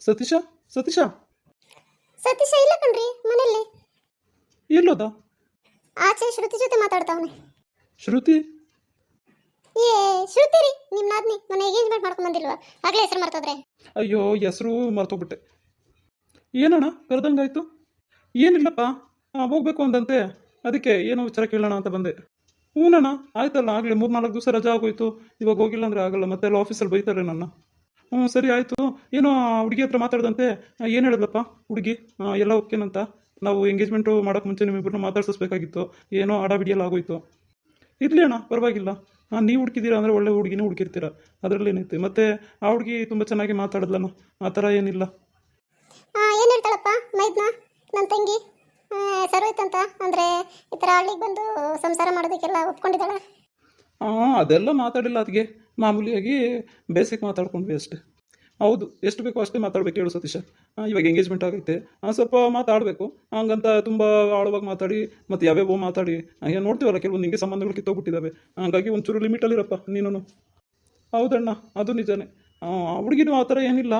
ಸತೀಶ ಸತೀಶ. ಸತೀಶ ಇಲ್ಲ ಕಣ್ರಿ ಮನೆಯಲ್ಲಿ. ಎಲ್ಲೋದ? ಆಚೆ ಶ್ರುತಿ ಜೊತೆ ಮಾತಾಡ್ತಾವನೆ ಶ್ರುತಿ? ಏ ಶ್ರುತಿ ರೀ ನಿಮ್ಮ ನಾದ್ನಿ ಮನೆ ಎಂಗೇಜ್ಮೆಂಟ್ ಮಾಡ್ಕೊಂಡು ಬಂದಿಲ್ವಾ? ಆಗ್ಲೇ ಹೆಸರು ಮಾಡ್ತದ್ರೆ ಅಯ್ಯೋ ಹೆಸರು ಮರ್ತೋಗ್ಬಿಟ್ಟೆ. ಏನಣ್ಣ ಕರೆದಂಗಾಯ್ತು? ಏನಿಲ್ಲಪ್ಪ ಆ, ಹೋಗ್ಬೇಕು ಅಂದಂತೆ. ಅದಕ್ಕೆ ಏನೋ ವಿಚಾರ ಕೇಳೋಣ ಅಂತ ಬಂದೆ. ಹ್ಞೂನಣ್ಣ ಆಯ್ತಲ್ಲ ಆಗಲಿ ಮೂರು ನಾಲ್ಕು ದಿವಸ ರಜಾ ಆಗೋಯ್ತು. ಇವಾಗ ಹೋಗಿಲ್ಲ ಅಂದರೆ ಆಗಲ್ಲ ಮತ್ತೆ ಎಲ್ಲ ಆಫೀಸಲ್ಲಿ ಬೈತಾರೆ ನನ್ನ. ಹ್ಞೂ ಸರಿ ಆಯಿತು. ಏನೋ ಹುಡುಗಿ ಹತ್ರ ಮಾತಾಡ್ದಂತೆ. ಏನು ಹೇಳಿದ್ಲಪ್ಪ ಹುಡುಗಿ? ಎಲ್ಲ ಓಕೆನಂತ? ನಾವು ಎಂಗೇಜ್ಮೆಂಟು ಮಾಡೋಕೆ ಮುಂಚೆ ನಿಮ್ಮಿಬ್ಬರನ್ನ ಮಾತಾಡ್ಸಬೇಕಾಗಿತ್ತು ಏನೋ ಆಡ ಬಿಡಿಯಲ್ಲ ಆಗೋಯ್ತು. ಇರಲಿ ಅಣ್ಣ ಪರವಾಗಿಲ್ಲ. ಹಾಂ ನೀವು ಹುಡುಕಿದ್ದೀರಾ ಅಂದರೆ ಒಳ್ಳೆ ಹುಡುಗಿನೇ ಹುಡುಕಿರ್ತೀರ. ಅದರಲ್ಲಿ ಏನೈತೆ ಮತ್ತು ಆ ಹುಡುಗಿ ತುಂಬ ಚೆನ್ನಾಗಿ ಮಾತಾಡಿದ್ಲಣ್ಣ. ಆ ಥರ ಏನಿಲ್ಲ. ಏನು ಹೇಳ್ತಾಳಪ್ಪ? ಮೈದ್ನ? ನನ್ನ ತಂಗಿ? ಅಂದರೆ ಈ ಥರ ಹಳ್ಳಿಗೆ ಬಂದು ಸಂಸಾರ ಮಾಡೋದಕ್ಕೆಲ್ಲ ಒಪ್ಕೊಂಡಿದ್ದಾಳೆ? ಹಾಂ ಅದೆಲ್ಲ ಮಾತಾಡಿಲ್ಲ ಅದಕ್ಕೆ ಮಾಮೂಲಿಯಾಗಿ ಬೇಸಿಕ್ ಮಾತಾಡ್ಕೊಂಡ್ವಿ ಅಷ್ಟೇ. ಹೌದು, ಎಷ್ಟು ಬೇಕೋ ಅಷ್ಟೇ ಮಾತಾಡ್ಬೇಕು ಹೇಳು ಸತೀಶ. ಇವಾಗ ಎಂಗೇಜ್ಮೆಂಟ್ ಆಗೈತೆ. ಸ್ವಲ್ಪ ಮಾತಾಡಬೇಕು. ಹಂಗಂತ ತುಂಬ ಆಳವಾಗಿ ಮಾತಾಡಿ, ಮತ್ತು ಯಾವ್ಯಾವ ಮಾತಾಡಿ. ಏನು ನೋಡ್ತೀವಲ್ಲ, ಕೆಲವೊಂದು ನಿಮಗೆ ಸಂಬಂಧಗಳು ಕಿತ್ತೋಗ್ಬಿಟ್ಟಿದ್ದಾವೆ ಹಾಗಾಗಿ ಒಂಚೂರು ಲಿಮಿಟಲ್ಲಿರಪ್ಪ ನೀನು ಹೌದಣ್ಣ, ಅದು ನಿಜನೇ. ಹುಡುಗಿನೂ ಆ ಥರ ಏನಿಲ್ಲ.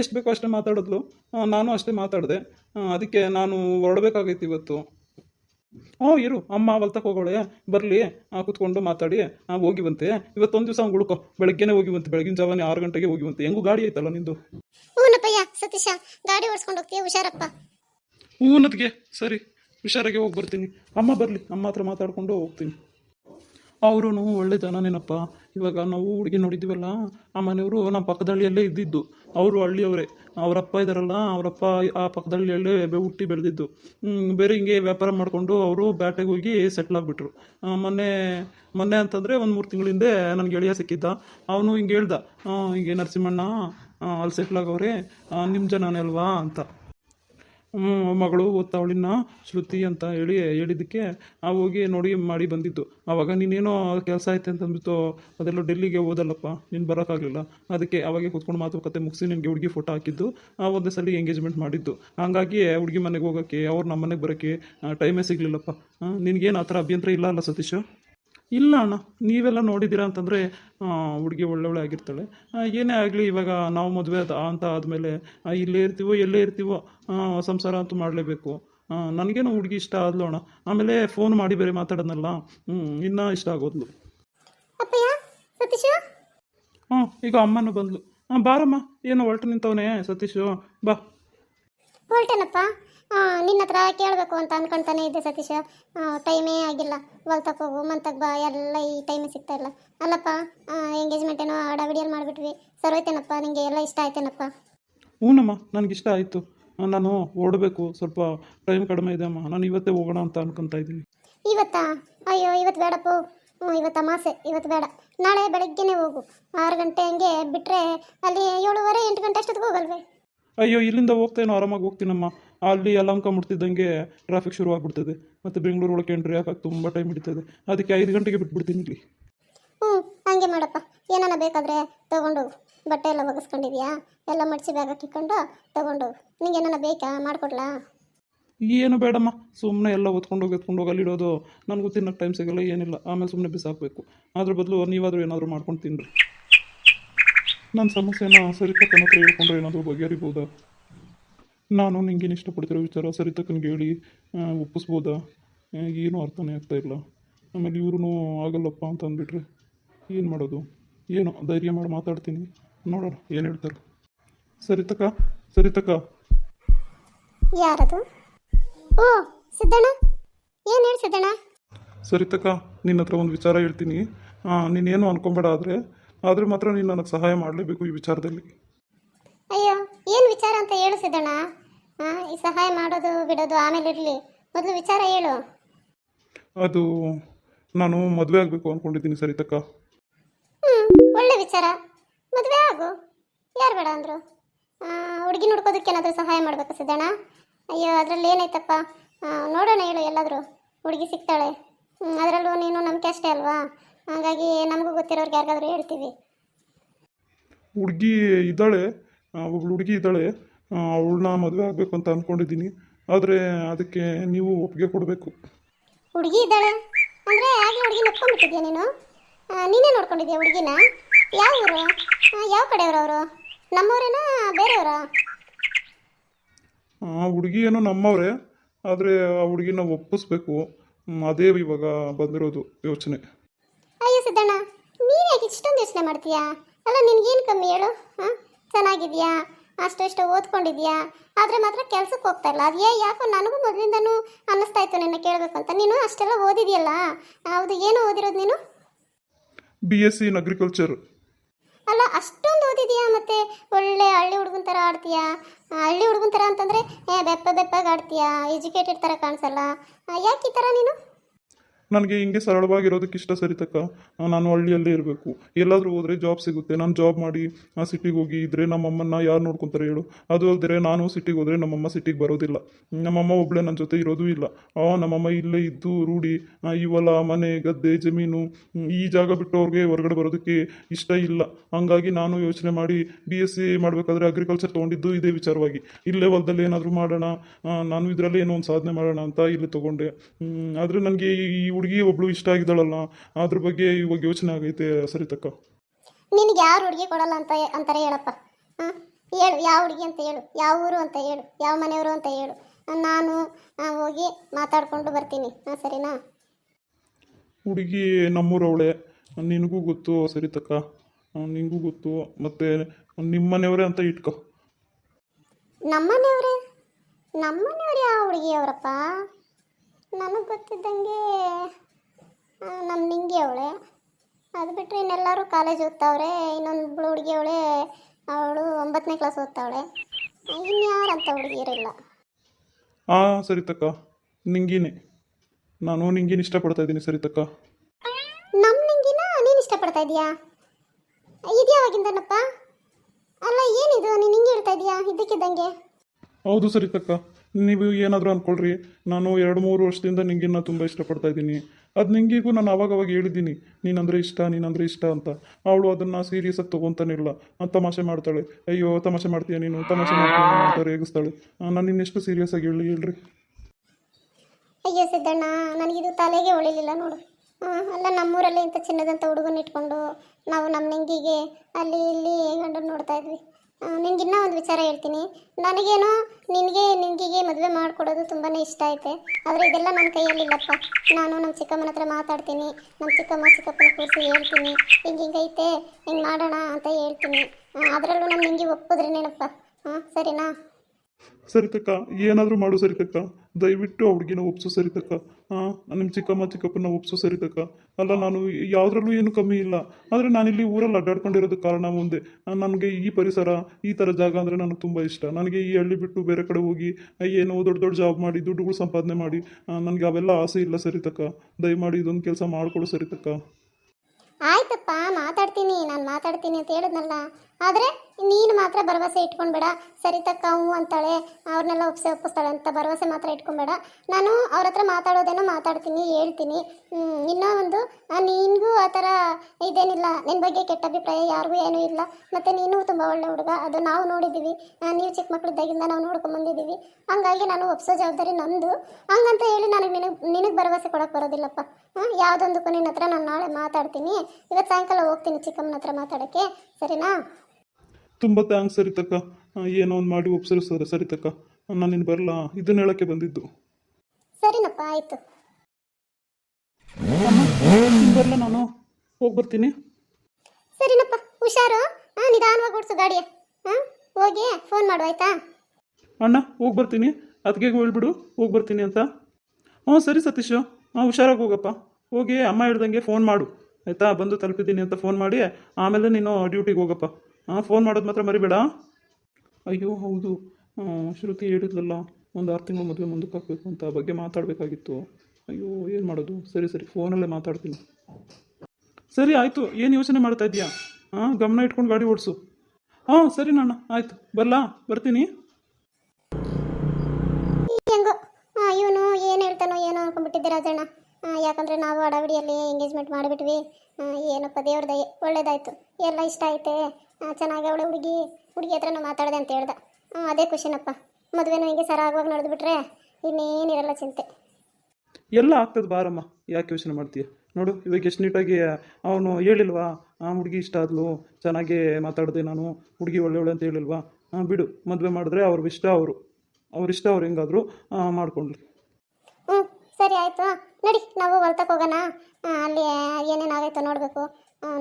ಎಷ್ಟು ಬೇಕೋ ಅಷ್ಟೇ ಮಾತಾಡಿದ್ಲು. ನಾನು ಅಷ್ಟೇ ಮಾತಾಡಿದೆ. ಅದಕ್ಕೆ ನಾನು ಹೊರಡಬೇಕಾಗೈತೆ ಇವತ್ತು. ಹ್ಞೂ ಇರು ಅಮ್ಮ ಹೊಲ್ತಕ್ಕೆ ಹೋಗೋಳೆ ಬರಲಿ ಕೂತ್ಕೊಂಡು ಮಾತಾಡಿ ಆ, ಹೋಗಿವಂತೆ. ಇವತ್ತೊಂದು ದಿವಸ ಹಂಗೆ ಉಳ್ಕೊ. ಬೆಳಗ್ಗೆನೇ ಹೋಗಿವಂತೆ ಬೆಳಗಿನ ಜಾವನೆ ಆರು ಗಂಟೆಗೆ ಹೋಗಿವಂತೆ. ಹೆಂಗೂ ಗಾಡಿ ಐತಲ್ಲ ನಿಂದು? ಹ್ಞೂನಪ್ಪಯ್ಯ ಸತೀಶ ಗಾಡಿ ಓಡಿಸ್ಕೊಂಡು ಹೋಗ್ತೀಯ ಹುಷಾರಪ್ಪ. ಹ್ಞೂನದ್ಗೆ ಸರಿ ಹುಷಾರಾಗಿ ಹೋಗಿ ಬರ್ತೀನಿ. ಅಮ್ಮ ಬರಲಿ ಅಮ್ಮ ಹತ್ರ ಮಾತಾಡ್ಕೊಂಡು ಹೋಗ್ತೀನಿ. ಅವರು ಒಳ್ಳೆ ಜನನೇನಪ್ಪ ಇವಾಗ ನಾವು ಹುಡುಗಿ ನೋಡಿದ್ದೀವಲ್ಲ ಆ ಮನೆಯವರು ನಮ್ಮ ಪಕ್ಕದಳ್ಳಿಯಲ್ಲೇ ಇದ್ದಿದ್ದು. ಅವರು ಹಳ್ಳಿಯವರೇ. ಅವರಪ್ಪ ಇದ್ದಾರಲ್ಲ ಅವರಪ್ಪ ಆ ಪಕ್ಕದಳ್ಳಿಯಲ್ಲೇ ಹುಟ್ಟಿ ಬೆಳೆದಿದ್ದು. ಬೇರೆ ಹಿಂಗೆ ವ್ಯಾಪಾರ ಮಾಡಿಕೊಂಡು ಅವರು ಬ್ಯಾಟೆಗೆ ಹೋಗಿ ಸೆಟ್ಲ್ ಆಗಿಬಿಟ್ರು. ಮೊನ್ನೆ ಮೊನ್ನೆ ಅಂತಂದರೆ ಒಂದು ಮೂರು ತಿಂಗಳ ಹಿಂದೆ ನನ್ನ ಗೆಳೆಯ ಸಿಕ್ಕಿದ್ದ. ಅವನು ಹಿಂಗೆ ಹೇಳ್ದ ಹಿಂಗೆ ನರಸಿಂಹಣ್ಣ ಅಲ್ಲಿ ಸೆಟ್ಲ್ ಆಗವ್ರೆ ನಿಮ್ಮ ಜನನೇ ಅಲ್ವಾ? ಅಂತ. ಮಗಳು ಓದ್ತಾವಳಿನ ಶ್ರುತಿ ಅಂತ ಹೇಳಿ ಹೇಳಿದ್ದಕ್ಕೆ ಆ ಹೋಗಿ ನೋಡಿ ಮಾಡಿ ಬಂದಿದ್ದು ಆವಾಗ ನೀನೇನೋ ಕೆಲಸ ಐತೆ ಅಂತ ಅಂದ್ಬಿಟ್ಟು ಅದೆಲ್ಲ ಡೆಲ್ಲಿಗೆ ಹೋದಲ್ಲಪ್ಪ, ನೀನು ಬರೋಕ್ಕಾಗಲಿಲ್ಲ ಅದಕ್ಕೆ ಅವಾಗೆ ಕೂತ್ಕೊಂಡು ಮಾತುಕತೆ ಮುಗಿಸಿ ನಿನಗೆ ಹುಡುಗಿ ಫೋಟೋ ಹಾಕಿದ್ದು, ಆ ಒಂದೇ ಸಲ ಎಂಗೇಜ್ಮೆಂಟ್ ಮಾಡಿದ್ದು. ಹಾಗಾಗಿ ಹುಡುಗಿ ಮನೆಗೆ ಹೋಗೋಕ್ಕೆ, ಅವ್ರು ನಮ್ಮ ಮನೆಗೆ ಬರೋಕ್ಕೆ ಟೈಮೇ ಸಿಗಲಿಲ್ಲಪ್ಪ. ನಿನಗೇನು ಆ ಥರ ಅಭ್ಯಂತರ ಇಲ್ಲ ಅಲ್ಲ ಸತೀಶ್? ಇಲ್ಲ ಅಣ್ಣ ನೀವೆಲ್ಲ ನೋಡಿದ್ದೀರಾ ಅಂತಂದರೆ ಹುಡುಗಿ ಒಳ್ಳೆ ಆಗಿರ್ತಾಳೆ. ಏನೇ ಆಗಲಿ ಇವಾಗ ನಾವು ಮದುವೆ ಅದ ಅಂತ ಆದಮೇಲೆ ಇಲ್ಲೇ ಇರ್ತೀವೋ ಎಲ್ಲೇ ಇರ್ತೀವೋ ಸಂಸಾರ ಅಂತೂ ಮಾಡಲೇಬೇಕು. ನನಗೇನೋ ಹುಡುಗಿ ಇಷ್ಟ ಆದ್ಲು ಅಣ್ಣ. ಆಮೇಲೆ ಫೋನ್ ಮಾಡಿ ಬೇರೆ ಮಾತಾಡೋದಲ್ಲ ಹ್ಞೂ ಇನ್ನೂ ಇಷ್ಟ ಆಗೋದ್ಲು. ಹಾಂ ಈಗ ಅಮ್ಮನೂ ಬಂದ್ಲು. ಹಾಂ ಬಾರಮ್ಮ ಏನೋ ಹೊರಟು ನಿಂತವನೇ ಸತೀಶು ಬಾ. ಹೊರಟೇನಪ್ಪ? ನಿನ್ನ ಹತ್ರ ಕೇಳಬೇಕು ಅಂತ ಅನ್ಕೊಂತಾನೆ ಇದ್ದೆ ಸತೀಶ. ಟೈಮೇ ಆಗಿಲ್ಲ. ಹೊಲ್ತಕ್ಕೆ ಹೋಗು ಮಂತಕ್ಕೆ ಬಾ ಎಲ್ಲ ಈ ಟೈಮೇ ಸಿಗ್ತಾ ಇಲ್ಲ. ಅಲ್ಲಪ್ಪ ಎಂಗೇಜ್ಮೆಂಟ್ ಏನೋ ಅಡವಿಡಿಯಲ್ಲಿ ಮಾಡಿಬಿಟ್ವಿ. ಸರ್ವೈತೇನಪ್ಪ ನಿಂಗೆ ಎಲ್ಲ ಇಷ್ಟ ಆಯ್ತೇನಪ್ಪ? ಹ್ಞೂನಮ್ಮ ಇಷ್ಟ ಆಯಿತು. ನಾನು ಓಡಬೇಕು ಸ್ವಲ್ಪ ಟೈಮ್ ಕಡಿಮೆ ಇದೆ ಅಮ್ಮ. ನಾನು ಇವತ್ತೇ ಹೋಗೋಣ ಅಂತ ಅನ್ಕೊಂತ ಇದ್ದೀನಿ. ಇವತ್ತಾ? ಅಯ್ಯೋ ಇವತ್ತು ಬೇಡಪ್ಪ. ಹ್ಞೂ ಇವತ್ತು ಅಮಾಸೆ ಇವತ್ತು ಬೇಡ. ನಾಳೆ ಬೆಳಗ್ಗೆನೇ ಹೋಗು. ಆರು ಗಂಟೆ ಹಂಗೆ ಬಿಟ್ಟರೆ ಅಲ್ಲಿ ಏಳುವರೆ ಎಂಟು ಗಂಟೆ ಅಷ್ಟೊತ್ತಿಗೆ ಹೋಗಲ್ವೇ? ಅಯ್ಯೋ ಇಲ್ಲಿಂದ ಹೋಗ್ತೇನೋ ಆರಾಮಾಗಿ ಹೋಗ್ತೀನಮ್ಮ. ಅಲ್ಲಿ ಯಲಹಂಕ ಮುಟ್ತಿದ್ದಂಗೆ ಟ್ರಾಫಿಕ್ ಶುರು ಆಗ್ಬಿಡ್ತದೆ. ಮತ್ತು ಬೆಂಗಳೂರು ಒಳಗೆ ಎಂಟ್ರಿ ಹಾಕಕ್ಕೆ ತುಂಬ ಟೈಮ್ ಹಿಡಿತದೆ. ಅದಕ್ಕೆ ಐದು ಗಂಟೆಗೆ ಬಿಟ್ಬಿಡ್ತೀನಿ ಇಲ್ಲಿ. ಹ್ಞೂ ಹಂಗೆ ಮಾಡಪ್ಪ. ಏನಾನ ಬೇಕಾದರೆ ತೊಗೊಂಡು ಬಟ್ಟೆ ಎಲ್ಲ ಒಗಸ್ಕೊಂಡಿದ್ಯಾ? ಎಲ್ಲ ಮಡಿಸಿ ಬ್ಯಾಗ್ ಹಾಕಿಕೊಂಡು ತೊಗೊಂಡು ನಿಂಗೆ ಏನಾನ ಬೇಕಾ? ಮಾಡಿಕೊಡ್ಲಾ? ಏನು ಬೇಡಮ್ಮ. ಸುಮ್ಮನೆ ಎಲ್ಲ ಹೊತ್ಕೊಂಡು ಹೋಗಿ ಎತ್ಕೊಂಡು ಹೋಗಿ. ಅಲ್ಲಿಡೋದು ನನಗೂ ತಿನ್ನೋಕ್ಕೆ ಟೈಮ್ ಸಿಗಲ್ಲ ಏನಿಲ್ಲ. ಆಮೇಲೆ ಸುಮ್ಮನೆ ಬಿಸಾಕಬೇಕು. ಅದ್ರ ಬದಲು ನೀವಾದರೂ ಏನಾದರೂ ಮಾಡ್ಕೊಂಡು ತಿನ್ನಿರಿ ನನ್ನ ಸಮಸ್ಯೆನ ಸರಿತಕ್ಕನ ಹತ್ರ ಹೇಳ್ಕೊಂಡ್ರೆ ಏನಾದರೂ ಬಗೆಹರಿಬೋದಾ? ನಾನು ನಿಂಗೇನು ಇಷ್ಟಪಡ್ತಿರೋ ವಿಚಾರ ಸರಿ ತಕ್ಕನಿಗೆ ಹೇಳಿ ಒಪ್ಪಿಸ್ಬೋದಾ? ಏನೂ ಅರ್ಥನೇ ಆಗ್ತಾ ಇಲ್ಲ. ಆಮೇಲೆ ಇವ್ರೂ ಆಗಲ್ಲಪ್ಪ ಅಂತ ಅಂದ್ಬಿಟ್ರೆ ಏನು ಮಾಡೋದು? ಏನು ಧೈರ್ಯ ಮಾಡಿ ಮಾತಾಡ್ತೀನಿ. ನೋಡೋಣ ಏನು ಹೇಳ್ತಾರೆ. ಸರಿ ತಕ್ಕ ಯಾರದು? ಓ ಸಿದ್ದಣ್ಣ? ಏನು ಹೇಳಿ ಸಿದ್ದಣ್ಣ? ಸರಿತಕ್ಕ ನಿನ್ನ ಹತ್ರ ಒಂದು ವಿಚಾರ ಹೇಳ್ತೀನಿ. ನೀನೇನು ಅನ್ಕೊಂಬೇಡ ಆದರೆ ಆದರೆ ಮಾತ್ರ ನೀನು ನನಗೆ ಸಹಾಯ ಮಾಡಲೇಬೇಕು ಈ ವಿಚಾರದಲ್ಲಿ. ಅಯ್ಯೋ ಏನು ವಿಚಾರ ಅಂತ ಹೇಳು ಸಿದ್ದಣ್ಣ. ಹಾಂ ಈ ಸಹಾಯ ಮಾಡೋದು ಬಿಡೋದು ಆಮೇಲೆ ಇರಲಿ. ಮೊದಲು ವಿಚಾರ ಹೇಳು. ಅದು ನಾನು ಮದುವೆ ಆಗಬೇಕು ಅಂದ್ಕೊಂಡಿದ್ದೀನಿ ಸರಿತಕ್ಕ. ಹ್ಞೂ ಒಳ್ಳೆ ವಿಚಾರ. ಮದುವೆ ಆಗು. ಯಾರು ಬೇಡ ಅಂದರು? ಹುಡುಗಿ ಹುಡ್ಕೋದಕ್ಕೆ ಏನಾದರೂ ಸಹಾಯ ಮಾಡಬೇಕು ಸಿದ್ದಣ್ಣ? ಅಯ್ಯೋ ಅದರಲ್ಲಿ ಏನಾಯ್ತಪ್ಪ? ನೋಡೋಣ ಹೇಳು ಎಲ್ಲಾದರೂ. ಹುಡುಗಿ ಸಿಗ್ತಾಳೆ. ಅದರಲ್ಲೂ ನೀನು ನಂಬಿಕೆ ಅಷ್ಟೇ ಅಲ್ವಾ? ಹಾಗಾಗಿ ನಮಗೂ ಗೊತ್ತಿರೋರ್ಗೆ ಯಾರಿಗಾದ್ರೂ ಹೇಳ್ತೀವಿ. ಹುಡುಗಿ ಇದ್ದಾಳೆ ಒಬ್ಳು ಹುಡುಗಿ ಇದ್ದಾಳೆ. ಅವಳನ್ನ ಮದುವೆ ಆಗಬೇಕು ಅಂತ ಅಂದ್ಕೊಂಡಿದ್ದೀನಿ ಆದರೆ ಅದಕ್ಕೆ ನೀವು ಒಪ್ಪಿಗೆ ಕೊಡಬೇಕು. ಹುಡುಗಿ ಇದ್ದಾಳೆ? ಅಂದರೆ ಆಗಲೇ ಹುಡುಗಿ ನೋಡ್ಕೊಂಡ್ಬಿಟ್ಟಿದ್ಯಾ ನೀನು? ಆ, ನೀನೇ ನೋಡ್ಕೊಂಡಿದ್ಯಾ ಹುಡುಗಿನ? ಯಾವ ಊರು? ಆ, ಯಾವ ಕಡೆ ಅವರು? ನಮ್ಮವರೇನಾ ಬೇರೆಯವರಾ? ಆ ಹುಡುಗಿ ಏನೋ ನಮ್ಮವರೇ. ಆದರೆ ಆ ಹುಡುಗಿನ ಒಪ್ಪಿಸ್ಬೇಕು. ಹ್ಮ್, ಅದೇ ಇವಾಗ ಬಂದಿರೋದು ಯೋಚನೆ. ಅಯ್ಯೋ ಸಿದ್ದಣ್ಣ ನೀನು ಯಾಕೆ ಇಷ್ಟೊಂದು ಯೋಚನೆ ಮಾಡ್ತೀಯಾ? ಅಲ್ಲ ನಿನಗೇನು ಕಮ್ಮಿ ಹೇಳು ಹಾಂ? ಚೆನ್ನಾಗಿದ್ಯಾ? ಅಷ್ಟು ಇಷ್ಟು ಓದ್ಕೊಂಡಿದ್ಯಾ? ಆದರೆ ಮಾತ್ರ ಕೆಲಸಕ್ಕೆ ಹೋಗ್ತಾ ಇಲ್ಲ. ಏ ಯಾಕೋ ನನಗೂ ಮೊದಲಿಂದನೂ ಅನ್ನಿಸ್ತಾ ಇತ್ತು ನಿನ್ನ ಕೇಳಬೇಕು ಅಂತ ನೀನು ಅಷ್ಟೆಲ್ಲ ಓದಿದೆಯಲ್ಲ? ಹೌದು ಏನು ಓದಿರೋದು ನೀನು? B S C in agriculture ಅಲ್ಲ ಅಷ್ಟೊಂದು ಓದಿದೀಯಾ ಮತ್ತೆ? ಒಳ್ಳೆ ಹಳ್ಳಿ ಹುಡುಗನ ಥರ ಆಡ್ತೀಯಾ? ಹಳ್ಳಿ ಹುಡುಗನ ಥರ ಅಂತಂದರೆ ಏ ಬೆಪ್ಪ ಬೆಪ್ಪಾಗಿ ಆಡ್ತೀಯಾ? ಎಜುಕೇಟೆಡ್ ಥರ ಕಾಣಿಸಲ್ಲ. ಯಾಕೆ ಈ ಥರ ನೀನು? ನನಗೆ ಹಿಂಗೆ ಸರಳವಾಗಿರೋದಕ್ಕೆ ಇಷ್ಟ ಸರಿತಕ್ಕ ನಾನು ಹಳ್ಳಿಯಲ್ಲೇ ಇರಬೇಕು. ಎಲ್ಲಾದರೂ ಹೋದರೆ ಜಾಬ್ ಸಿಗುತ್ತೆ. ನಾನು ಜಾಬ್ ಮಾಡಿ, ಆ ಸಿಟಿಗೆ ಹೋಗಿ ಇದ್ದರೆ ನಮ್ಮಮ್ಮನ್ನ ಯಾರು ನೋಡ್ಕೊತಾರೆ ಹೇಳು? ಅದು ಅಲ್ಲದೆ ನಾನು ಸಿಟಿಗೆ ಹೋದರೆ ನಮ್ಮಮ್ಮ ಸಿಟಿಗೆ ಬರೋದಿಲ್ಲ. ನಮ್ಮಮ್ಮ ಒಬ್ಬಳೇ ನನ್ನ ಜೊತೆ ಇರೋದೂ ಇಲ್ಲ. ಆ, ನಮ್ಮಮ್ಮ ಇಲ್ಲೇ ಇದ್ದು ರೂಢಿ ಈ ಮನೆ, ಗದ್ದೆ, ಜಮೀನು ಈ ಜಾಗ ಬಿಟ್ಟು ಅವ್ರಿಗೆ ಹೊರಗಡೆ ಬರೋದಕ್ಕೆ ಇಷ್ಟ ಇಲ್ಲ. ಹಂಗಾಗಿ ನಾನು ಯೋಚನೆ ಮಾಡಿ ಬಿ ಎಸ್ ಸಿ ಮಾಡಬೇಕಾದ್ರೆ ಅಗ್ರಿಕಲ್ಚರ್ ತೊಗೊಂಡಿದ್ದು ಇದೇ ವಿಚಾರವಾಗಿ. ಇಲ್ಲೇ ಹೊಲದಲ್ಲಿ ಏನಾದರೂ ಮಾಡೋಣ ನಾನು ಇದರಲ್ಲಿ ಏನೋ ಒಂದು ಸಾಧನೆ ಮಾಡೋಣ ಅಂತ ಇಲ್ಲಿ ತೊಗೊಂಡೆ. ಆದರೆ ನನಗೆ ಈ ಹುಡುಗಿ ಒಬ್ಳು ಇಷ್ಟ ಆಗಿದ್ದಾಳಲ್ಲ ಅದ್ರ ಬಗ್ಗೆ ಇವಾಗ ಯೋಚನೆ ಆಗೈತೆ ಸರಿತಕ್ಕ? ನಿನಗೆ ಯಾರು ಹುಡುಗಿ ಕೊಡಲ್ಲ ಅಂತ ಅಂತಾರೆ ಹೇಳಪ್ಪ. ಹಾಂ ಹೇಳು ಯಾವ ಹುಡುಗಿ ಅಂತ ಹೇಳು ಯಾವ ಊರು ಅಂತ ಹೇಳು ಯಾವ ಮನೆಯವರು ಅಂತ ಹೇಳು. ನಾನು ಆ, ಹೋಗಿ ಮಾತಾಡ್ಕೊಂಡು ಬರ್ತೀನಿ. ಹಾಂ ಸರಿನಾ? ಹುಡುಗಿ ನಮ್ಮೂರವಳೆ ನಿನಗೂ ಗೊತ್ತು ಸರಿತಕ್ಕ. ತಕ್ಕ ನಿನಗೂ ಗೊತ್ತು. ಮತ್ತು ನಿಮ್ಮನೆಯವರೇ ಅಂತ ಇಟ್ಕೊ. ನಮ್ಮನೆಯವರೇ? ನಮ್ಮನೆಯವ್ರು ಯಾವ ಹುಡುಗಿಯವರಪ್ಪ? ನನಗೆ ಗೊತ್ತಿದ್ದಂಗೆ ನಮ್ಮ ನಿಂಗಿ ಅವಳೆ. ಅದು ಬಿಟ್ಟರೆ ಇನ್ನೆಲ್ಲರೂ ಕಾಲೇಜ್ ಓದ್ತಾವ್ರೆ. ಇನ್ನೊಂದು ಹುಡುಗಿ ಅವಳೆ. ಅವಳು ಒಂಬತ್ತನೇ ಕ್ಲಾಸ್ ಓದ್ತಾವಳೆ. ಇನ್ಯಾರಂತ ಹುಡುಗಿಯರಿಲ್ಲ ಹಾಂ ಸರಿತಕ್ಕ. ನಿಂಗಿನೇ. ನಾನು ನಿಂಗಿನ ಇಷ್ಟಪಡ್ತಾ ಇದ್ದೀನಿ ಸರಿತಕ್ಕ. ನಮ್ಮ ನಿಂಗಿನ ನೀನು ಇಷ್ಟಪಡ್ತಾ ಇದೀಯಾ ಇದ್ಯಾವಾಗಿಂದನಪ್ಪ? ಅಲ್ಲ ಏನಿದು? ನೀನು ಹಿಂಗೆ ಹೇಳ್ತಾ ಇದೀಯಾ ಇದ್ದಕ್ಕಿದ್ದಂಗೆ? ಹೌದು ಸರಿ ತಕ್ಕ ನೀವು ಏನಾದರೂ ಅಂದ್ಕೊಳ್ರಿ ನಾನು ಎರಡು, ಮೂರು ವರ್ಷದಿಂದ ನಿಂಗಿನ್ನ ತುಂಬ ಇಷ್ಟಪಡ್ತಾ ಇದ್ದೀನಿ. ಅದು ನಿಂಗಿಗೂ ನಾನು ಅವಾಗ ಅವಾಗ ಹೇಳಿದ್ದೀನಿ. ನೀನಂದ್ರೆ ಇಷ್ಟ ನೀನಂದ್ರೆ ಇಷ್ಟ ಅಂತ. ಅವಳು ಅದನ್ನು ಸೀರಿಯಸ್ಸಾಗಿ ತೊಗೊತಾನಿಲ್ಲ ಇಲ್ಲ. ತಮಾಷೆ ಮಾಡ್ತಾಳೆ. ಅಯ್ಯೋ, ತಮಾಷೆ ಮಾಡ್ತೀಯ ನೀನು? ತಮಾಷೆ ಮಾಡ್ತೀಯ ಅಂತ ರೇಗಿಸ್ತಾಳೆ. ನಾನು ಇನ್ನೆಷ್ಟು ಸೀರಿಯಸ್ ಆಗಿ ಹೇಳಿ, ಹೇಳ್ರಿ. ಅಯ್ಯೋ ಸಿದ್ದಣ್ಣ ನನಗಿದು ತಲೆಗೆ ಒಳಿಲಿಲ್ಲ ನೋಡು. ಅಲ್ಲ, ನಮ್ಮೂರಲ್ಲಿ ಇಂಥ ಚಿನ್ನದಂಥ ಹುಡುಗನ ಇಟ್ಕೊಂಡು ನಾವು ನಮ್ಮ ನಿಂಗಿಗೆ ಅಲ್ಲಿ ಇಲ್ಲಿ ಗಂಡನ ನೋಡ್ತಾ ಇದ್ವಿ. ನಿನ್ಗೆ ಇನ್ನೂ ಒಂದು ವಿಚಾರ ಹೇಳ್ತೀನಿ. ನನಗೇನೋ ನಿನಗೆ ನಿನಗೆ ಮದುವೆ ಮಾಡಿಕೊಡೋದು ತುಂಬಾ ಇಷ್ಟ ಐತೆ. ಆದರೆ ಇದೆಲ್ಲ ನನ್ನ ಕೈಯಲ್ಲಿಲ್ಲಪ್ಪ. ನಾನು ನಮ್ಮ ಚಿಕ್ಕಮ್ಮನ ಹತ್ರ ಮಾತಾಡ್ತೀನಿ. ನಮ್ಮ ಚಿಕ್ಕಮ್ಮ ಚಿಕ್ಕಪ್ಪನ ಕೂರಿಸಿ ಹೇಳ್ತೀನಿ. ಹಿಂಗೆ ಹಿಂಗೈತೆ ಹಿಂಗೆ ಮಾಡೋಣ ಅಂತ ಹೇಳ್ತೀನಿ. ಅದರಲ್ಲೂ ನಾನು ನಿಮಗೆ ಒಪ್ಪಿದ್ರೆ ನೆನಪ್ಪ ಹಾಂ ಸರಿನಾ? ಸರಿತಕ್ಕ ಏನಾದರೂ ಮಾಡು ಸರಿತಕ್ಕ ದಯವಿಟ್ಟು ಅವ್ರಿಗಿನ ಒಪ್ಸು ಸರಿತಕ್ಕ ಹಾಂ ನಿಮ್ಮ ಚಿಕ್ಕಮ್ಮ ಚಿಕ್ಕಪ್ಪನ ಒಪ್ಸು ಸರಿತಕ್ಕ ಅಲ್ಲ, ನಾನು ಯಾವುದ್ರಲ್ಲೂ ಏನು ಕಮ್ಮಿ ಇಲ್ಲ. ಆದರೆ ನಾನಿಲ್ಲಿ ಊರಲ್ಲಿ ಅಡ್ಡಾಡ್ಕೊಂಡಿರೋದು ಕಾರಣ ಮುಂದೆ. ನನಗೆ ಈ ಪರಿಸರ, ಈ ಥರ ಜಾಗ ಅಂದರೆ ನನಗೆ ತುಂಬ ಇಷ್ಟ. ನನಗೆ ಈ ಹಳ್ಳಿ ಬಿಟ್ಟು ಬೇರೆ ಕಡೆ ಹೋಗಿ ಏನೋ ದೊಡ್ಡ ದೊಡ್ಡ ಜಾಬ್ ಮಾಡಿ, ದುಡ್ಡುಗಳು ಸಂಪಾದನೆ ಮಾಡಿ ನನಗೆ ಅವೆಲ್ಲ ಆಸೆ ಇಲ್ಲ ಸರಿತಕ್ಕ ದಯಮಾಡಿ ಇದೊಂದು ಕೆಲಸ ಮಾಡಿಕೊಡು ಸರಿತಕ್ಕ ಆಯ್ತಪ್ಪ, ಮಾತಾಡ್ತೀನಿ, ನಾನು ಮಾತಾಡ್ತೀನಿ ಅಂತ ಹೇಳಿದ್ನಲ್ಲ. ಆದರೆ ನೀನು ಮಾತ್ರ ಭರವಸೆ ಇಟ್ಕೊಂಡ್ಬೇಡ ಸರಿ ತಕ್ಕ ಹ್ಞೂ ಅಂತಾಳೆ, ಅವ್ರನ್ನೆಲ್ಲ ಒಪ್ಸೆ ಒಪ್ಪಿಸ್ತಾಳೆ ಅಂತ ಭರವಸೆ ಮಾತ್ರ ಇಟ್ಕೊಬೇಡ ನಾನು ಅವ್ರ ಹತ್ರ ಮಾತಾಡೋದೇನೋ ಮಾತಾಡ್ತೀನಿ, ಹೇಳ್ತೀನಿ. ಇನ್ನೂ ಒಂದು ನಿನಗೂ ಆ ಥರ ಇದೇನಿಲ್ಲ. ನಿನ್ನ ಬಗ್ಗೆ ಕೆಟ್ಟ ಅಭಿಪ್ರಾಯ ಯಾರಿಗೂ ಏನೂ ಇಲ್ಲ. ಮತ್ತು ನೀನು ತುಂಬ ಒಳ್ಳೆ ಹುಡುಗ, ಅದು ನಾವು ನೋಡಿದ್ದೀವಿ. ನೀವು ಚಿಕ್ಕ ಮಕ್ಕಳಿದ್ದಾಗಿಂದ ನಾವು ನೋಡ್ಕೊಂಡು ಬಂದಿದ್ದೀವಿ. ಹಂಗಾಗಿ ನಾನು ಒಪ್ಸೋ ಜವಾಬ್ದಾರಿ ನಮ್ಮದು ಹಂಗಂತ ಹೇಳಿ ನನಗೆ ನಿನಗೆ ನಿನಗೆ ಭರವಸೆ ಕೊಡೋಕೆ ಬರೋದಿಲ್ಲಪ್ಪ. ಹಾಂ ಯಾವುದೊಂದಕ್ಕೂ ನಿನ್ನ ಹತ್ರ ನಾನು ನಾಳೆ ಮಾತಾಡ್ತೀನಿ. ಇವತ್ತು ಸಾಯಂಕಾಲ ಹೋಗ್ತೀನಿ ಚಿಕ್ಕಮ್ಮನ ಹತ್ರ ಮಾತಾಡೋಕ್ಕೆ. ಸರಿನಾ? ತುಂಬ ಥ್ಯಾಂಕ್ಸ್ ಸರಿ ತಕ್ಕ ಏನೋ ಒಂದು ಮಾಡಿ ಒಪ್ಸರಿಸಿದ್ರೆ ಸರಿ ತಕ್ಕ ನಾನು ನೀನು ಬರಲ್ಲ ಇದನ್ನ ಹೇಳಕ್ಕೆ ಬಂದಿದ್ದು. ಸರಿನಪ್ಪ ಆಯಿತು. ಬರಲ್ಲ ನಾನು ಹೋಗಿ ಬರ್ತೀನಿ. ಸರಿನಪ್ಪ ಹುಷಾರು. ಹಾಂ ನಿಧಾನವಾಗಿ ಓಡಿಸು ಗಾಡಿಯ. ಹಾಂ ಹೋಗಿ ಫೋನ್ ಮಾಡು ಆಯಿತಾ? ಅಣ್ಣ ಹೋಗಿ ಬರ್ತೀನಿ. ಅದಕ್ಕೆ ಹೇಳ್ಬಿಡು ಹೋಗಿ ಬರ್ತೀನಿ ಅಂತ. ಹ್ಞೂ ಸರಿ ಸತೀಶು. ಹಾಂ ಹುಷಾರಾಗಿ ಹೋಗಪ್ಪ. ಹೋಗಿ ಅಮ್ಮ ಹೇಳ್ದಂಗೆ ಫೋನ್ ಮಾಡು. ಆಯಿತಾ? ಬಂದು ತಲುಪಿದ್ದೀನಿ ಅಂತ ಫೋನ್ ಮಾಡಿ. ಆಮೇಲೆ ನೀನು ಡ್ಯೂಟಿಗೆ ಹೋಗಪ್ಪ. ಹಾಂ ಫೋನ್ ಮಾಡೋದು ಮಾತ್ರ ಮರಿಬೇಡ. ಅಯ್ಯೋ, ಹೌದು. ಶ್ರುತಿ ಹೇಳಿದ್ಲಲ್ಲ, ಒಂದು ಆರು ತಿಂಗಳು ಮದುವೆ ಮುಂದಕ್ಕೆ ಹಾಕಬೇಕು ಅಂತ ಬಗ್ಗೆ ಮಾತಾಡಬೇಕಾಗಿತ್ತು. ಅಯ್ಯೋ, ಏನು ಮಾಡೋದು? ಸರಿ ಸರಿ ಫೋನಲ್ಲೇ ಮಾತಾಡ್ತೀನಿ. ಸರಿ, ಆಯಿತು. ಏನು ಯೋಚನೆ ಮಾಡ್ತಾ ಇದೆಯಾ ಹಾಂ ಗಮನ ಇಟ್ಕೊಂಡು ಗಾಡಿ ಓಡಿಸು. ಹಾಂ, ಸರಿ ನಾಣ್ಣ, ಆಯಿತು. ಬರಲಾ? ಬರ್ತೀನಿ. ಇವನು ಏನು ಹೇಳ್ತಾನೋ ಏನೋ ಅನ್ಕೊಂಡ್ಬಿಟ್ಟಿದ್ದೆ ರಾಜಣ್ಣ. ಯಾಕಂದರೆ ನಾವು ಅಡವಿಡಿಯಲ್ಲಿ ಎಂಗೇಜ್ಮೆಂಟ್ ಮಾಡಿಬಿಟ್ವಿ. ಏನಪ್ಪ ದೇವ್ರ ದಯೆ? ಒಳ್ಳೇದಾಯ್ತು. ಎಲ್ಲ ಇಷ್ಟ ಐತೆ ಆ, ಚೆನ್ನಾಗಿ ಅವಳು ಹುಡುಗಿ ಹುಡುಗಿ ಹತ್ರನೂ ಮಾತಾಡಿದೆ ಅಂತ ಹೇಳ್ದೆ. ಹ್ಞೂ ಅದೇ ಖುಷಿನಪ್ಪ. ಮದುವೆನೂ ಹಿಂಗೆ ಸರಾಗವಾಗಿ ನಡೆದುಬಿಟ್ರೆ ಇನ್ನೇನಿರಲ್ಲ ಚಿಂತೆ. ಎಲ್ಲ ಆಗ್ತದೆ ಬಾರಮ್ಮ. ಯಾಕೆ ಯೋಚನೆ ಮಾಡ್ತೀಯ? ನೋಡು ಇವಾಗ ಎಷ್ಟು ನೀಟಾಗಿ ಅವನು ಹೇಳಿಲ್ವಾ ಆ ಹುಡುಗಿ ಇಷ್ಟ ಆದ್ಲು ಚೆನ್ನಾಗಿ ಮಾತಾಡಿದೆ ನಾನು ಹುಡುಗಿ ಒಳ್ಳೆ ಒಳ್ಳೆ ಅಂತ ಹೇಳಿಲ್ವಾ? ಹಾಂ ಬಿಡು ಮದುವೆ ಮಾಡಿದ್ರೆ ಅವ್ರ ಇಷ್ಟ ಅವರು. ಅವ್ರಿಷ್ಟ ಅವ್ರು ಹೆಂಗಾದರೂ ಮಾಡ್ಕೊಂಡ್ಲಿ ಹ್ಞೂ ಸರಿ ಆಯಿತು. ನಡಿ ನಾವು ಹೊಲ್ತಕ್ಕೆ ಹೋಗೋಣ. ಅಲ್ಲಿ ಏನೇನಾಗೈತೋ ನೋಡಬೇಕು.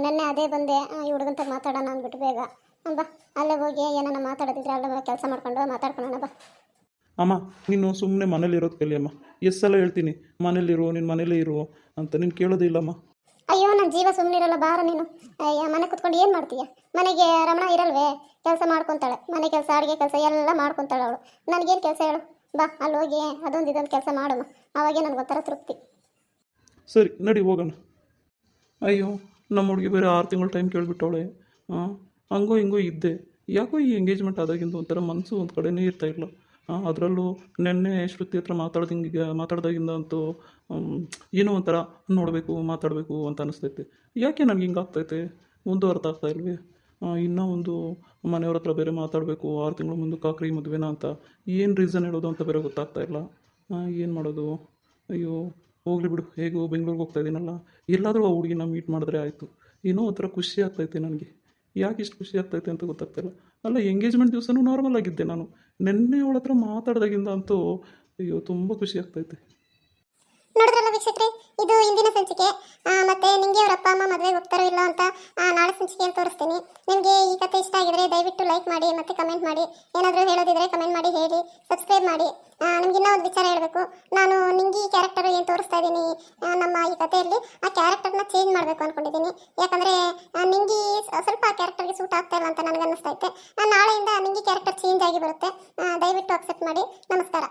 ನೆನ್ನೆ ಅದೇ ಬಂದೆ ಈ ಹುಡುಗಂತ ಮಾತಾಡೋಣ ಅಂದ್ಬಿಟ್ಟು ಬೇಗ. ಅಂಬಾ ಬಾ ಅಲ್ಲೇ ಹೋಗಿ ಏನಾನ ಮಾತಾಡೋದಿದ್ರೆ ಅಲ್ಲೇ ಕೆಲಸ ಮಾಡ್ಕೊಂಡು ಮಾತಾಡ್ಕೊಳ್ಳೋಣ ಬಾ. ಅಮ್ಮ ನೀನು ಸುಮ್ಮನೆ ಮನೇಲಿ ಇರೋದು ಕಲಿಯಮ್ಮ ಎಷ್ಟು ಸಲ ಹೇಳ್ತೀನಿ. ಮನೇಲಿರು ನಿನ್ನ ಮನೇಲಿ ಇರು ಅಂತ ನೀನು ಕೇಳೋದೇ ಇಲ್ಲಮ್ಮ ಅಯ್ಯೋ ನನ್ನ ಜೀವ ಸುಮ್ಮನೆ ಇರಲ್ಲ ಬಾರ ನೀನು. ಅಯ್ಯ ಮನೆ ಕುತ್ಕೊಂಡು ಏನು ಮಾಡ್ತೀಯ? ಮನೆಗೆ ರಮಣ ಇರಲ್ವೇ? ಕೆಲಸ ಮಾಡ್ಕೊತಾಳೆ. ಮನೆ ಕೆಲಸ ಅಡುಗೆ ಕೆಲಸ ಎಲ್ಲ ಮಾಡ್ಕೊತಾಳೆ ಅವಳು. ನನಗೇನು ಕೆಲಸ ಹೇಳು? ಬಾ ಅಲ್ಲಿ ಹೋಗಿ ಅದೊಂದು ಇದೊಂದು ಕೆಲಸ ಮಾಡಮ್ಮ ಅವಾಗೇ ಒಂಥರ ತೃಪ್ತಿ. ಸರಿ ನಡಿ ಹೋಗೋಣ ಅಯ್ಯೋ. ನಮ್ಮ ಹುಡುಗಿ ಬೇರೆ ಆರು ತಿಂಗಳು ಟೈಮ್ ಕೇಳಿಬಿಟ್ಟವಳೆ. ಹಾಂ ಹಂಗೋ ಹಿಂಗೋ ಇದ್ದೆ. ಯಾಕೋ ಈ ಎಂಗೇಜ್ಮೆಂಟ್ ಆದಾಗಿಂದ ಒಂಥರ ಮನಸ್ಸು ಒಂದು ಕಡೆನೇ ಇರ್ತಾ ಇಲ್ಲ ಅದರಲ್ಲೂ ನೆನ್ನೆ ಶ್ರುತಿ ಹತ್ರ ಮಾತಾಡ್ದಂಗೆ ಮಾತಾಡ್ದಾಗಿಂದ ಅಂತೂ ಏನೋ ಒಂಥರ ನೋಡಬೇಕು, ಮಾತಾಡಬೇಕು ಅಂತ ಅನಿಸ್ತೈತೆ. ಯಾಕೆ ನನಗೆ ಹಿಂಗೆ ಆಗ್ತೈತೆ? ಒಂದು ಅರ್ಥ ಆಗ್ತಾ ಇಲ್ವೇ? ಇನ್ನೂ ಒಂದು ಮನೆಯವ್ರ ಹತ್ರ ಬೇರೆ ಮಾತಾಡಬೇಕು, ಆರು ತಿಂಗಳು ಮುಂದೆ ಕಾಕ್ರಿ ಮದುವೆನಾ ಅಂತ ಏನು ರೀಸನ್ ಹೇಳೋದು ಅಂತ ಬೇರೆ ಗೊತ್ತಾಗ್ತಾ ಇಲ್ಲ ಏನು ಮಾಡೋದು? ಅಯ್ಯೋ ಹೋಗ್ಲಿ ಬಿಡು, ಹೇಗೋ ಬೆಂಗ್ಳೂರಿಗೆ ಹೋಗ್ತಾ ಇದ್ದೀನಲ್ಲ. ಎಲ್ಲಾದರೂ ಆ ಹುಡುಗಿನ ಮೀಟ್ ಮಾಡಿದ್ರೆ ಆಯಿತು. ಏನೋ ಒಂಥರ ಖುಷಿ ಆಗ್ತೈತೆ ನನಗೆ. ಯಾಕೆ ಇಷ್ಟು ಖುಷಿ ಆಗ್ತೈತೆ ಅಂತ ಗೊತ್ತಾಗ್ತಾಯಿಲ್ಲ ಅಲ್ಲ ಎಂಗೇಜ್ಮೆಂಟ್ ದಿವಸನೂ ನಾರ್ಮಲ್ ಆಗಿದ್ದೆ ನಾನು. ನಿನ್ನೆ ಅವಳ ಹತ್ರ ಮಾತಾಡ್ದಾಗಿಂದ ಅಂತೂ, ಅಯ್ಯೋ, ತುಂಬ ಖುಷಿ ಆಗ್ತೈತೆ. ಇದು ಇಂದಿನ ಸಂಚಿಕೆ. ಮತ್ತೆ ನಿಂಗೆ ಅವ್ರ ಅಪ್ಪ, ಅಮ್ಮ ಮದುವೆಗೆ ಹೋಗ್ತಾರೋ ಇಲ್ಲ ಅಂತ ನಾಳೆ ಸಂಚಿಕೆಯನ್ನು ತೋರಿಸ್ತೀನಿ. ನಿಮಗೆ ಈ ಕಥೆ ಇಷ್ಟ ಆಗಿದ್ರೆ ದಯವಿಟ್ಟು ಲೈಕ್ ಮಾಡಿ, ಮತ್ತೆ ಕಮೆಂಟ್ ಮಾಡಿ. ಏನಾದರೂ ಹೇಳೋದಿದ್ರೆ ಕಮೆಂಟ್ ಮಾಡಿ, ಹೇಳಿ ಸಬ್ಸ್ಕ್ರೈಬ್ ಮಾಡಿ. ನಿಮ್ಗೆ ಇನ್ನೂ ಒಂದು ವಿಚಾರ ಹೇಳಬೇಕು. ನಾನು ನಿಂಗಿ ಕ್ಯಾರೆಕ್ಟರ್ ಏನು ತೋರಿಸ್ತಾ ಇದ್ದೀನಿ ನಮ್ಮ ಈ ಕಥೆಯಲ್ಲಿ ಆ ಕ್ಯಾರೆಕ್ಟರ್ನ ಚೇಂಜ್ ಮಾಡಬೇಕು ಅಂದ್ಕೊಂಡಿದ್ದೀನಿ ಯಾಕಂದರೆ ನಿಂಗಿ ಸ್ವಲ್ಪ ಆ ಕ್ಯಾರೆಕ್ಟರ್ಗೆ ಸೂಟ್ ಆಗ್ತಾ ಇಲ್ಲ ಅಂತ ನನಗೆ ಅನ್ನಿಸ್ತೈತೆ ಇತ್ತು ನಾಳೆಯಿಂದ ನಿಮಗೆ ಕ್ಯಾರೆಕ್ಟರ್ ಚೇಂಜ್ ಆಗಿ ಬರುತ್ತೆ. ದಯವಿಟ್ಟು ಅಕ್ಸೆಪ್ಟ್ ಮಾಡಿ. ನಮಸ್ಕಾರ.